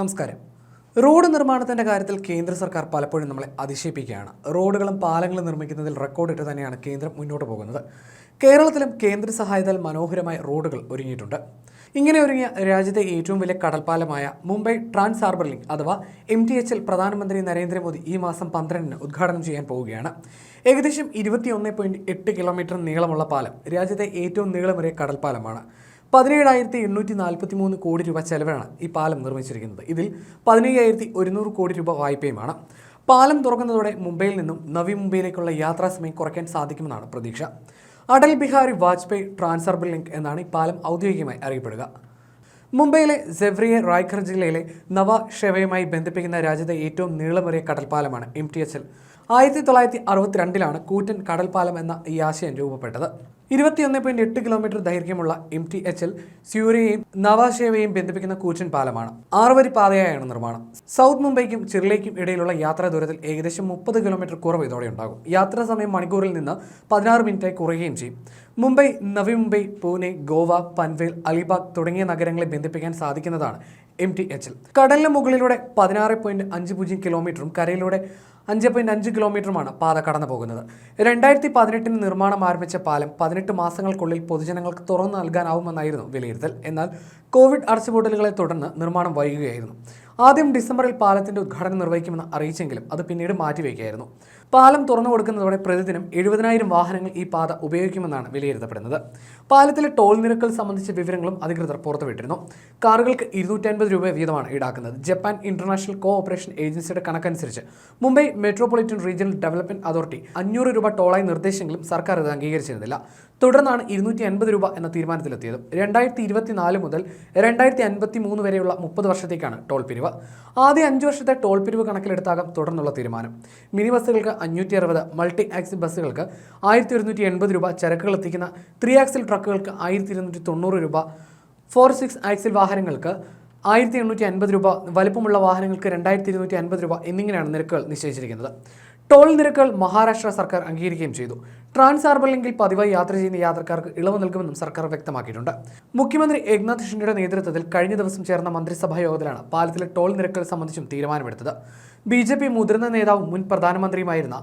നമസ്കാരം. റോഡ് നിർമ്മാണത്തിന്റെ കാര്യത്തിൽ കേന്ദ്ര സർക്കാർ പലപ്പോഴും നമ്മളെ അതിശയിപ്പിക്കുകയാണ്. റോഡുകളും പാലങ്ങളും നിർമ്മിക്കുന്നതിൽ റെക്കോർഡിട്ട് തന്നെയാണ് കേന്ദ്രം മുന്നോട്ട് പോകുന്നത്. കേരളത്തിലും കേന്ദ്ര സഹായത്താൽ മനോഹരമായ റോഡുകൾ ഒരുങ്ങിയിട്ടുണ്ട്. ഇങ്ങനെ ഒരുങ്ങിയ രാജ്യത്തെ ഏറ്റവും വലിയ കടൽപ്പാലമായ മുംബൈ ട്രാൻസ് ഹാർബർ ലിങ്ക് അഥവാ എം ടി എച്ച് എൽ പ്രധാനമന്ത്രി നരേന്ദ്രമോദി ഈ മാസം പന്ത്രണ്ടിന് ഉദ്ഘാടനം ചെയ്യാൻ പോവുകയാണ്. ഏകദേശം ഇരുപത്തിയൊന്ന് പോയിന്റ് എട്ട് കിലോമീറ്റർ നീളമുള്ള പാലം രാജ്യത്തെ ഏറ്റവും നീളമേറിയ കടൽപ്പാലമാണ്. പതിനേഴായിരത്തി എണ്ണൂറ്റി നാൽപ്പത്തി മൂന്ന് കോടി രൂപ ചെലവാണ് ഈ പാലം നിർമ്മിച്ചിരിക്കുന്നത്. ഇതിൽ പതിനയ്യായിരത്തി ഒരുന്നൂറ് കോടി രൂപ വായ്പയുമാണ്. പാലം തുറക്കുന്നതോടെ മുംബൈയിൽ നിന്നും നവി മുംബൈയിലേക്കുള്ള യാത്രാ സമയം കുറയ്ക്കാൻ സാധിക്കുമെന്നാണ് പ്രതീക്ഷ. അടൽ ബിഹാരി വാജ്പേയി ട്രാൻസ്ഫർബിൾ ലിങ്ക് എന്നാണ് ഈ പാലം ഔദ്യോഗികമായി അറിയപ്പെടുക. മുംബൈയിലെ സെവ്രിയ റായ്ഖർ ജില്ലയിലെ നവ ഷെവയുമായി ബന്ധിപ്പിക്കുന്ന രാജ്യത്തെ ഏറ്റവും നീളമേറിയ കടൽപ്പാലമാണ് എം ടി എച്ച് എൽ. ആയിരത്തി തൊള്ളായിരത്തി അറുപത്തിരണ്ടിലാണ് കൂറ്റൻ കടൽപ്പാലം എന്ന ഈ ആശയം രൂപപ്പെട്ടത്. ഇരുപത്തിയൊന്ന് പോയിന്റ് എട്ട് കിലോമീറ്റർ ദൈർഘ്യമുള്ള എം ടി എച്ച് എൽ സ്യൂരയെയും നവാശേവയെയും ബന്ധിപ്പിക്കുന്ന കൂച്ചൻ പാലമാണ്. ആറുവരി പാതയായാണ് നിർമ്മാണം. സൗത്ത് മുംബൈക്കും ചിറിലേക്കും ഇടയിലുള്ള യാത്രാ ദൂരത്തിൽ ഏകദേശം മുപ്പത് കിലോമീറ്റർ കുറവ് ഇതോടെ ഉണ്ടാകും. യാത്രാ സമയം മണിക്കൂറിൽ നിന്ന് പതിനാറ് മിനിറ്റായി കുറയുകയും ചെയ്യും. മുംബൈ നവി മുംബൈ പൂനെ ഗോവ പൻവേൽ അലിബാഗ് തുടങ്ങിയ നഗരങ്ങളെ ബന്ധിപ്പിക്കാൻ സാധിക്കുന്നതാണ് എം ടി എച്ച് എൽ കടലിന് മുകളിലൂടെ പതിനാറ് പോയിന്റ് അഞ്ച് പൂജ്യം കിലോമീറ്ററും കരയിലൂടെ അഞ്ച് പോയിന്റ് അഞ്ച് കിലോമീറ്ററുമാണ് പാത കടന്നു പോകുന്നത് രണ്ടായിരത്തി പതിനെട്ടിന് നിർമ്മാണം ആരംഭിച്ച പാലം പതിനെട്ട് മാസങ്ങൾക്കുള്ളിൽ പൊതുജനങ്ങൾക്ക് തുറന്നു നൽകാനാവുമെന്നായിരുന്നു വിലയിരുത്തൽ. എന്നാൽ കോവിഡ് അടച്ചുപൂട്ടലുകളെ തുടർന്ന് നിർമ്മാണം വൈകുകയായിരുന്നു. ആദ്യം ഡിസംബറിൽ പാലത്തിന്റെ ഉദ്ഘാടനം നിർവഹിക്കുമെന്ന് അറിയിച്ചെങ്കിലും അത് പിന്നീട് മാറ്റിവെക്കുകയായിരുന്നു. പാലം തുറന്നു കൊടുക്കുന്നതോടെ പ്രതിദിനം എഴുപതിനായിരം വാഹനങ്ങൾ ഈ പാത ഉപയോഗിക്കുമെന്നാണ് വിലയിരുത്തപ്പെടുന്നത്. പാലത്തിലെ ടോൾ നിരക്കുകൾ സംബന്ധിച്ച വിവരങ്ങളും അധികൃതർ പുറത്തുവിട്ടിരുന്നു. കാറുകൾക്ക് ഇരുന്നൂറ്റൻപത് രൂപ വീതമാണ് ഈടാക്കുന്നത്. ജപ്പാൻ ഇന്റർനാഷണൽ കോ ഓപ്പറേഷൻ ഏജൻസിയുടെ കണക്കനുസരിച്ച് Mumbai metropolitan regional development authority അഞ്ഞൂറ് രൂപ ടോളായി നിർദ്ദേശങ്ങളും സർക്കാർ ഇത് അംഗീകരിച്ചിരുന്നില്ല. തുടർന്നാണ് ഇരുന്നൂറ്റി അൻപത് രൂപ എന്ന തീരുമാനത്തിലെത്തിയത്. രണ്ടായിരത്തി ഇരുപത്തിനാല് മുതൽ രണ്ടായിരത്തി അൻപത്തി മൂന്ന് വരെയുള്ള മുപ്പത് വർഷത്തേക്കാണ് ടോൾ പിരിവ്. ആദ്യ അഞ്ച് വർഷത്തെ ടോൾ പിരിവ് കണക്കിലെടുത്താകാം തുടർന്നുള്ള തീരുമാനം. മിനി ബസ്സുകൾക്ക് അഞ്ഞൂറ്റി അറുപത് മൾട്ടി ആക്സിൽ ബസ്സുകൾക്ക് ആയിരത്തി ഒരുന്നൂറ്റി എൺപത് രൂപ ചരക്കുകൾ എത്തിക്കുന്ന ത്രീ ആക്സിൽ ട്രക്കുകൾക്ക് ആയിരത്തി ഇരുന്നൂറ്റി തൊണ്ണൂറ് രൂപ ഫോർ സിക്സ് ആക്സിൽ വാഹനങ്ങൾക്ക് ആയിരത്തി എണ്ണൂറ്റി അൻപത് രൂപ വലുപ്പമുള്ള വാഹനങ്ങൾക്ക് രണ്ടായിരത്തി ഇരുന്നൂറ്റി അൻപത് രൂപ എന്നിങ്ങനെയാണ് നിരക്കുകൾ നിശ്ചയിച്ചിരിക്കുന്നത്. ടോൾ നിരക്കുകൾ മഹാരാഷ്ട്ര സർക്കാർ അംഗീകരിക്കുകയും ചെയ്തു. ട്രാൻസ് ഹാർബർ ലിങ്കിൽ പതിവായി യാത്ര ചെയ്യുന്ന യാത്രക്കാർക്ക് ഇളവ് നൽകുമെന്നും സർക്കാർ വ്യക്തമാക്കിയിട്ടുണ്ട്. മുഖ്യമന്ത്രി ഏക്നാഥ് ഷിൻഡയുടെ നേതൃത്വത്തിൽ കഴിഞ്ഞ ദിവസം ചേർന്ന മന്ത്രിസഭാ യോഗത്തിലാണ് പാലത്തിലെ ടോൾ നിരക്കുകൾ സംബന്ധിച്ചും തീരുമാനമെടുത്തത്. ബി മുതിർന്ന നേതാവും മുൻ പ്രധാനമന്ത്രിയുമായിരുന്ന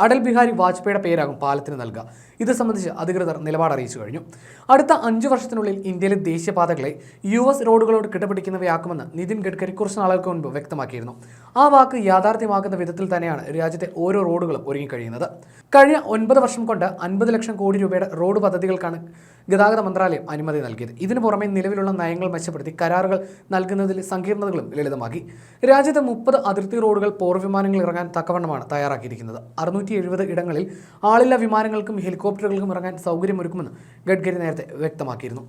അടൽ ബിഹാരി വാജ്പേയിയുടെ പേരാകും പാലത്തിന് നൽകുക. ഇത് സംബന്ധിച്ച് അധികൃതർ നിലപാട് അറിയിച്ചു കഴിഞ്ഞു. അടുത്ത അഞ്ചു വർഷത്തിനുള്ളിൽ ഇന്ത്യയിലെ ദേശീയപാതകളെ യു എസ് റോഡുകളോട് കിടപിടിക്കുന്നവയാക്കുമെന്ന് നിതിൻ ഗഡ്കരി കുറച്ച് നാളുകൾക്ക് മുൻപ് വ്യക്തമാക്കിയിരുന്നു. ആ വാക്ക് യാഥാർത്ഥ്യമാക്കുന്ന വിധത്തിൽ തന്നെയാണ് രാജ്യത്തെ ഓരോ റോഡുകളും ഒരുങ്ങിക്കഴിയുന്നത്. കഴിഞ്ഞ ഒൻപത് വർഷം കൊണ്ട് അൻപത് ലക്ഷം കോടി രൂപയുടെ റോഡ് പദ്ധതികൾക്കാണ് ഗതാഗത മന്ത്രാലയം അനുമതി നൽകിയത്. ഇതിനു പുറമെ നിലവിലുള്ള നയങ്ങൾ മെച്ചപ്പെടുത്തി കരാറുകൾ നൽകുന്നതിൽ സങ്കീർണതകളും ലളിതമാക്കി. രാജ്യത്തെ മുപ്പത് അതിർത്തി റോഡുകൾ പോർവിമാനങ്ങൾ ഇറങ്ങാൻ തക്കവണ്ണമാണ് തയ്യാറാക്കിയിരിക്കുന്നത്. അറുന്നൂറ്റി എഴുപത് ഇടങ്ങളിൽ ആളില്ലാ വിമാനങ്ങൾക്കും ഹെലികോപ്റ്ററുകൾക്കും ഇറങ്ങാൻ സൗകര്യമൊരുക്കുമെന്ന് ഗഡ്കരി നേരത്തെ വ്യക്തമാക്കിയിരുന്നു.